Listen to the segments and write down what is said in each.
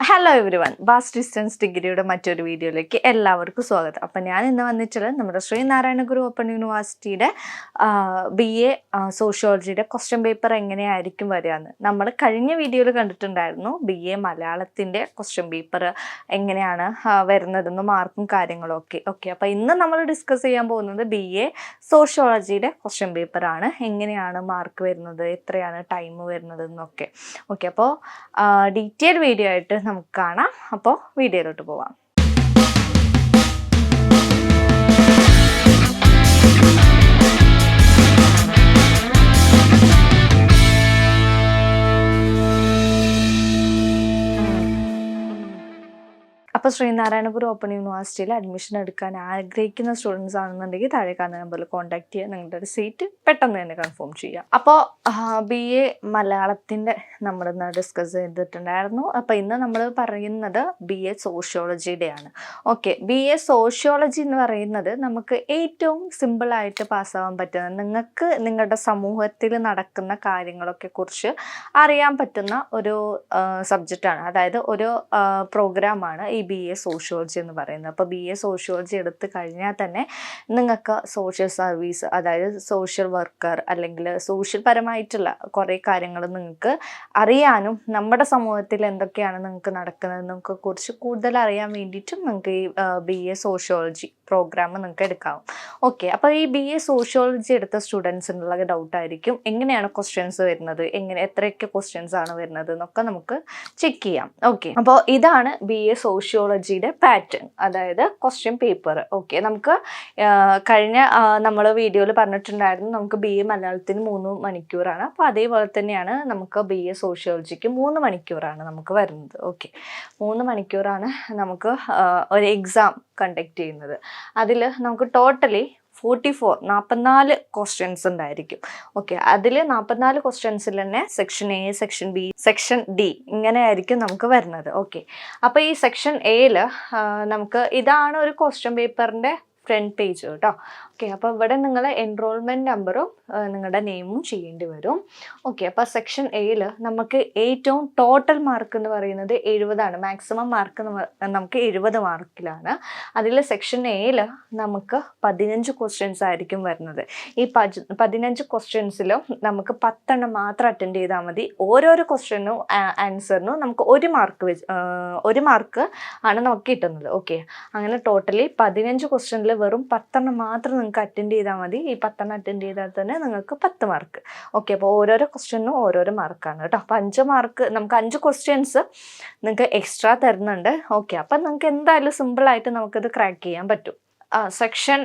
Hello every one bass distance ഡിഗ്രിയുടെ മറ്റൊരു വീഡിയോയിലേക്ക് എല്ലാവർക്കും സ്വാഗതം. അപ്പം ഞാൻ ഇന്ന് വന്നിട്ടുള്ളത് നമ്മുടെ ശ്രീനാരായണ ഗുരു ഓപ്പൺ യൂണിവേഴ്സിറ്റിയുടെ ബി എ സോഷ്യോളജിയുടെ ക്വസ്റ്റ്യൻ പേപ്പർ എങ്ങനെയായിരിക്കും വരികയെന്ന്. നമ്മൾ കഴിഞ്ഞ വീഡിയോയിൽ കണ്ടിട്ടുണ്ടായിരുന്നു ബി എ മലയാളത്തിന്റെ ക്വസ്റ്റ്യൻ പേപ്പർ എങ്ങനെയാണ് വരുന്നതെന്നും മാർക്കും കാര്യങ്ങളും ഒക്കെ. ഓക്കെ അപ്പോൾ ഇന്ന് നമ്മൾ ഡിസ്കസ് ചെയ്യാൻ പോകുന്നത് ബി എ സോഷ്യോളജിയുടെ ക്വസ്റ്റ്യൻ പേപ്പറാണ് എങ്ങനെയാണ് മാർക്ക് വരുന്നത് എത്രയാണ് ടൈം വരുന്നതെന്നൊക്കെ ഓക്കെ അപ്പോൾ ഡീറ്റെയിൽ വീഡിയോ ആയിട്ട് നമുക്ക് കാണാം. അപ്പോൾ വീഡിയോയിലോട്ട് പോവാം. അപ്പോൾ ശ്രീനാരായണപുരം ഓപ്പൺ യൂണിവേഴ്സിറ്റിയിൽ അഡ്മിഷൻ എടുക്കാൻ ആഗ്രഹിക്കുന്ന സ്റ്റുഡൻസ് ആണെന്നുണ്ടെങ്കിൽ താഴെ കാണുന്ന നമ്പറിൽ കോൺടാക്ട് ചെയ്യുക. നിങ്ങളുടെ ഒരു സീറ്റ് പെട്ടെന്ന് തന്നെ കൺഫേം ചെയ്യാം അപ്പോൾ ബി എ മലയാളത്തിന്റെ നമ്മളിന്ന് ഡിസ്കസ് ചെയ്തിട്ടുണ്ടായിരുന്നു. അപ്പോൾ ഇന്ന് നമ്മൾ പറയുന്നത് ബി എ സോഷ്യോളജിയുടെ ആണ്. ഓക്കെ ബി എ സോഷ്യോളജി എന്ന് പറയുന്നത് നമുക്ക് ഏറ്റവും സിമ്പിളായിട്ട് പാസ്സാവാൻ പറ്റുന്ന നിങ്ങൾക്ക് നിങ്ങളുടെ സമൂഹത്തിൽ നടക്കുന്ന കാര്യങ്ങളൊക്കെ കുറിച്ച് അറിയാൻ പറ്റുന്ന ഒരു സബ്ജക്റ്റാണ് അതായത് ഒരു പ്രോഗ്രാമാണ് ഈ ബി എ സോഷ്യോളജി എന്ന് പറയുന്നത്. അപ്പോൾ ബി എ സോഷ്യോളജി എടുത്ത് കഴിഞ്ഞാൽ തന്നെ നിങ്ങൾക്ക് സോഷ്യൽ സർവീസ് അതായത് സോഷ്യൽ വർക്കർ അല്ലെങ്കിൽ സോഷ്യൽ പരമായിട്ടുള്ള കുറേ കാര്യങ്ങൾ നിങ്ങൾക്ക് അറിയാനും നമ്മുടെ സമൂഹത്തിൽ എന്തൊക്കെയാണ് നിങ്ങൾക്ക് നടക്കുന്നത് നടക്കുന്നതെന്നൊക്കെ കുറിച്ച് കൂടുതൽ അറിയാൻ വേണ്ടിയിട്ടും നിങ്ങൾക്ക് ഈ ബി എ സോഷ്യോളജി പ്രോഗ്രാം നിങ്ങൾക്ക് എടുക്കാവും ഓക്കെ അപ്പോൾ ഈ ബി എ സോഷ്യോളജി എടുത്ത സ്റ്റുഡൻസിനുള്ള ഡൗട്ട് ആയിരിക്കും. എങ്ങനെയാണ് ക്വസ്റ്റ്യൻസ് വരുന്നത്? എങ്ങനെ എത്രയൊക്കെ ക്വസ്റ്റ്യൻസ് ആണ് വരുന്നത് എന്നൊക്കെ നമുക്ക് ചെക്ക് ചെയ്യാം. ഓക്കെ അപ്പോൾ ഇതാണ് ബി എ സോഷ്യോളജിയുടെ പാറ്റേൺ അതായത് ക്വസ്റ്റ്യൻ പേപ്പർ ഓക്കെ നമുക്ക് കഴിഞ്ഞ നമ്മൾ വീഡിയോയിൽ പറഞ്ഞിട്ടുണ്ടായിരുന്നു നമുക്ക് ബി എ മലയാളത്തിന് മൂന്ന് മണിക്കൂറാണ്. അപ്പോൾ അതേപോലെ തന്നെയാണ് നമുക്ക് ബി എ സോഷ്യോളജിക്ക് മൂന്ന് മണിക്കൂറാണ് നമുക്ക് വരുന്നത്. ഓക്കെ മൂന്ന് മണിക്കൂറാണ് നമുക്ക് ഒരു എക്സാം കണ്ടക്ട് ചെയ്യുന്നത്. അതിൽ നമുക്ക് ടോട്ടലി ഫോർട്ടി ഫോർ നാൽപ്പത്തിനാല് ക്വസ്റ്റ്യൻസ് ഉണ്ടായിരിക്കും. ഓക്കെ അതിൽ നാൽപ്പത്തിനാല് ക്വസ്റ്റ്യൻസിൽ തന്നെ section A section B section D ഇങ്ങനെ ആയിരിക്കും നമുക്ക് വരുന്നത്. ഓക്കെ അപ്പോൾ ഈ സെക്ഷൻ എയിൽ നമുക്ക് ഇതാണ് ഒരു ക്വസ്റ്റ്യൻ പേപ്പറിന്റെ ഫ്രണ്ട് പേജ് കേട്ടോ ഓക്കെ അപ്പോൾ ഇവിടെ നിങ്ങൾ എൻറോൾമെന്റ് നമ്പറും നിങ്ങളുടെ നെയിമും ചെയ്യേണ്ടി വരും. ഓക്കെ അപ്പോൾ സെക്ഷൻ എയിൽ നമുക്ക് ഏറ്റവും ടോട്ടൽ മാർക്ക് എന്ന് പറയുന്നത് എഴുപതാണ് മാക്സിമം മാർക്ക് നമുക്ക് എഴുപത് മാർക്കിലാണ് അതിൽ സെക്ഷൻ എയിൽ നമുക്ക് പതിനഞ്ച് ക്വസ്റ്റ്യൻസ് ആയിരിക്കും വരുന്നത്. ഈ പതിനഞ്ച് ക്വസ്റ്റ്യൻസിലും നമുക്ക് പത്തെണ്ണം മാത്രം അറ്റൻഡ് ചെയ്താൽ മതി. ഓരോരോ ക്വസ്റ്റ്യനും ആൻസറിനും നമുക്ക് ഒരു മാർക്ക് വെച്ച് ഒരു മാർക്ക് ആണ് നമുക്ക് കിട്ടുന്നത്. ഓക്കെ അങ്ങനെ ടോട്ടലി പതിനഞ്ച് ക്വസ്റ്റ്യനിൽ വെറും പത്തെണ്ണം മാത്രം നിങ്ങൾക്ക് അറ്റൻഡ് ചെയ്താൽ മതി. ഈ പത്തെണ്ണം അറ്റൻഡ് ചെയ്താൽ തന്നെ നിങ്ങൾക്ക് പത്ത് മാർക്ക് ഓക്കെ അപ്പോൾ ഓരോരോ ക്വസ്റ്റ്യനും ഓരോരോ മാർക്കാണ് കേട്ടോ. അപ്പോൾ അഞ്ച് മാർക്ക് നമുക്ക് അഞ്ച് ക്വസ്റ്റ്യൻസ് നിങ്ങൾക്ക് എക്സ്ട്രാ തരുന്നുണ്ട്. ഓക്കെ അപ്പം നിങ്ങൾക്ക് എന്തായാലും സിമ്പിളായിട്ട് നമുക്കിത് ക്രാക്ക് ചെയ്യാൻ പറ്റും. സെക്ഷൻ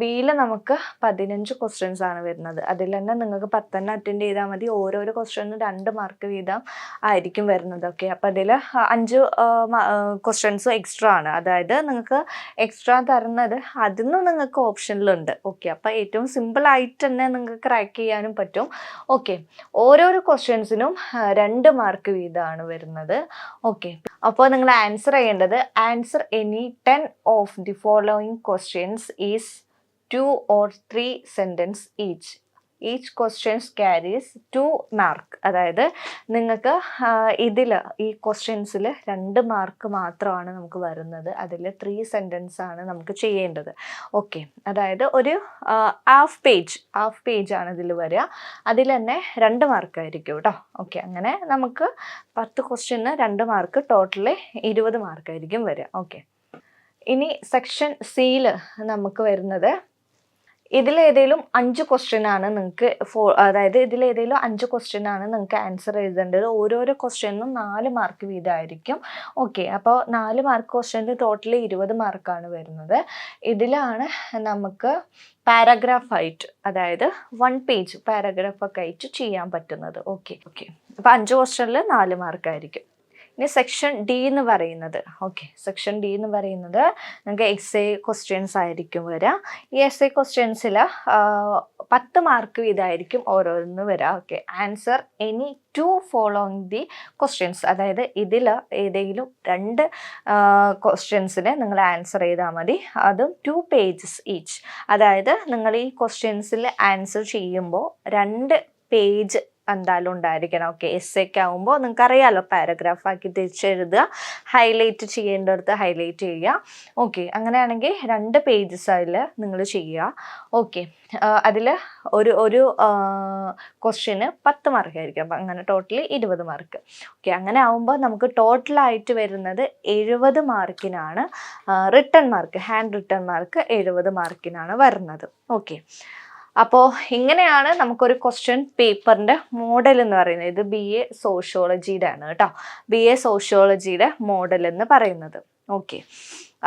ബിയിൽ നമുക്ക് പതിനഞ്ച് ക്വസ്റ്റ്യൻസ് ആണ് വരുന്നത്. അതിൽ തന്നെ നിങ്ങൾക്ക് പത്തെണ്ണം അറ്റൻഡ് ചെയ്താൽ മതി. ഓരോരോ ക്വസ്റ്റ്യനും രണ്ട് മാർക്ക് വീതം ആയിരിക്കും വരുന്നത്. ഓക്കെ അപ്പം അതിൽ അഞ്ച് ക്വസ്റ്റ്യൻസ് എക്സ്ട്രാ ആണ്. അതായത് നിങ്ങൾക്ക് എക്സ്ട്രാ തരുന്നത് അതിന്നും നിങ്ങൾക്ക് ഓപ്ഷനിലുണ്ട് ഓക്കെ അപ്പം ഏറ്റവും സിമ്പിളായിട്ട് തന്നെ നിങ്ങൾക്ക് ക്രാക്ക് ചെയ്യാനും പറ്റും. ഓക്കെ ഓരോരോ ക്വസ്റ്റ്യൻസിനും രണ്ട് മാർക്ക് വീതമാണ് വരുന്നത്. ഓക്കെ അപ്പോൾ നിങ്ങൾ ആൻസർ ചെയ്യേണ്ടത് answer any ten of the following questions is two or three sentence each. Each questions carries two mark അതായത് നിങ്ങൾക്ക് ഇതിൽ ഈ ക്വസ്റ്റ്യൻസിൽ രണ്ട് മാർക്ക് മാത്രമാണ് നമുക്ക് വരുന്നത്. അതിൽ ത്രീ സെന്റൻസ് ആണ് നമുക്ക് ചെയ്യേണ്ടത്. ഓക്കെ അതായത് ഒരു ഹാഫ് പേജ് ഹാഫ് പേജ് ആണ് ഇതിൽ വരിക. അതിൽ തന്നെ രണ്ട് മാർക്കായിരിക്കും കേട്ടോ ഓക്കെ അങ്ങനെ നമുക്ക് പത്ത് ക്വസ്റ്റ്യന് രണ്ട് മാർക്ക് ടോട്ടലി ഇരുപത് മാർക്കായിരിക്കും വരിക. ഓക്കെ ഇനി സെക്ഷൻ സിയിൽ നമുക്ക് വരുന്നത് ഇതിലേതേലും അഞ്ച് ക്വസ്റ്റ്യൻ ആണ് നിങ്ങൾക്ക് ഫോ അതായത് ഇതിലേതേലും അഞ്ച് ക്വസ്റ്റ്യൻ ആണ് നിങ്ങൾക്ക് ആൻസർ എഴുതേണ്ടത്. ഓരോരോ ക്വസ്റ്റ്യനും നാല് മാർക്ക് വീതമായിരിക്കും. ഓക്കെ അപ്പോൾ നാല് മാർക്ക് ക്വസ്റ്റ്യന് ടോട്ടലി ഇരുപത് മാർക്കാണ് വരുന്നത്. ഇതിലാണ് നമുക്ക് പാരഗ്രാഫ് ആയിട്ട് അതായത് വൺ പേജ് പാരഗ്രാഫ് ഒക്കെ ആയിട്ട് ചെയ്യാൻ പറ്റുന്നത്. ഓക്കെ ഓക്കെ അപ്പോൾ അഞ്ച് ക്വസ്റ്റ്യനിൽ നാല് മാർക്കായിരിക്കും ഇനി സെക്ഷൻ ഡി എന്ന് പറയുന്നത്. ഓക്കെ സെക്ഷൻ ഡി എന്ന് പറയുന്നത് നിങ്ങൾക്ക് എസ് എ ക്വസ്റ്റ്യൻസ് ആയിരിക്കും വരിക ഈ എസ് എ ക്വസ്റ്റ്യൻസിൽ പത്ത് മാർക്ക് വീതമായിരിക്കും ഓരോന്ന് വരിക okay answer any two following the questions അതായത് ഇതിൽ ഏതെങ്കിലും രണ്ട് ക്വസ്റ്റ്യൻസിന് നിങ്ങൾ ആൻസർ ചെയ്താൽ മതി. അതും ടു പേജസ് ഈച്ച് അതായത് നിങ്ങൾ ഈ ക്വസ്റ്റ്യൻസിൽ ആൻസർ ചെയ്യുമ്പോൾ രണ്ട് പേജ് എന്തായാലും ഉണ്ടായിരിക്കണം. ഓക്കെ എസ് എക്ക് ആകുമ്പോൾ നിങ്ങൾക്ക് അറിയാമല്ലോ പാരഗ്രാഫ് ആക്കി തിരിച്ചെഴുതുക ഹൈലൈറ്റ് ചെയ്യേണ്ടടുത്ത് ഹൈലൈറ്റ് ചെയ്യുക. ഓക്കെ അങ്ങനെയാണെങ്കിൽ രണ്ട് പേജസ് അതിൽ നിങ്ങൾ ചെയ്യുക. ഓക്കെ അതിൽ ഒരു ഒരു ക്വസ്റ്റ്യന് പത്ത് മാർക്ക് ആയിരിക്കും. അപ്പം അങ്ങനെ ടോട്ടലി ഇരുപത് മാർക്ക് ഓക്കെ അങ്ങനെ ആകുമ്പോൾ നമുക്ക് ടോട്ടലായിട്ട് വരുന്നത് എഴുപത് മാർക്കിനാണ് return mark hand return mark എഴുപത് മാർക്കിനാണ് വരുന്നത്. ഓക്കെ അപ്പോൾ ഇങ്ങനെയാണ് നമുക്കൊരു ക്വസ്റ്റ്യൻ പേപ്പറിന്റെ മോഡൽ എന്ന് പറയുന്നത്. ഇത് ബി എ സോഷ്യോളജിയുടെ ആണ് കേട്ടോ. ബി എ സോഷ്യോളജിയുടെ മോഡൽ എന്ന് പറയുന്നത്. ഓക്കെ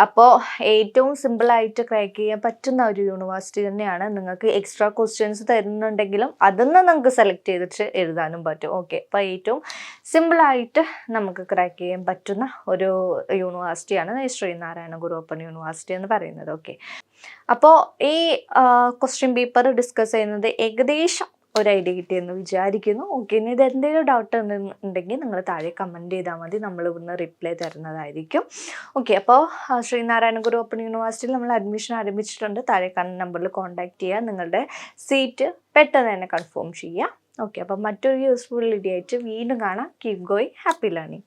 അപ്പോൾ ഏറ്റവും സിമ്പിളായിട്ട് ക്രാക്ക് ചെയ്യാൻ പറ്റുന്ന ഒരു യൂണിവേഴ്സിറ്റി തന്നെയാണ് നിങ്ങൾക്ക് എക്സ്ട്രാ ക്വസ്റ്റ്യൻസ് തരുന്നുണ്ടെങ്കിലും അതിന്ന് നിങ്ങൾക്ക് സെലക്ട് ചെയ്തിട്ട് എഴുതാനും പറ്റും. ഓക്കെ അപ്പോൾ ഏറ്റവും സിമ്പിളായിട്ട് നമുക്ക് ക്രാക്ക് ചെയ്യാൻ പറ്റുന്ന ഒരു യൂണിവേഴ്സിറ്റിയാണ് ശ്രീനാരായണ ഓപ്പൺ യൂണിവേഴ്സിറ്റി എന്ന് പറയുന്നത്. ഓക്കെ അപ്പോൾ ഈ ക്വസ്റ്റ്യൻ പേപ്പർ ഡിസ്കസ് ചെയ്യുന്നത് ഏകദേശം ഒരു ഐഡിയ കിട്ടിയെന്ന് വിചാരിക്കുന്നു. ഓക്കെ ഇനി ഇത് എന്തെങ്കിലും ഡൗട്ട് ഉണ്ടെങ്കിൽ നിങ്ങൾ താഴെ കമന്റ് ചെയ്താൽ മതി. നമ്മൾ ഇവിടുന്ന് റിപ്ലൈ തരുന്നതായിരിക്കും. ഓക്കെ അപ്പോൾ ശ്രീനാരായണ ഗുരു ഓപ്പൺ യൂണിവേഴ്സിറ്റിയിൽ നമ്മൾ അഡ്മിഷൻ ആരംഭിച്ചിട്ടുണ്ട്. താഴെ കാണുന്ന നമ്പറിൽ കോൺടാക്ട് ചെയ്യുക. നിങ്ങളുടെ സീറ്റ് പെട്ടെന്ന് തന്നെ കൺഫേം ചെയ്യുക. ഓക്കെ അപ്പോൾ മറ്റൊരു യൂസ്ഫുൾ വീഡിയോ ആയിട്ട് വീണ്ടും കാണാം. Keep going happy learning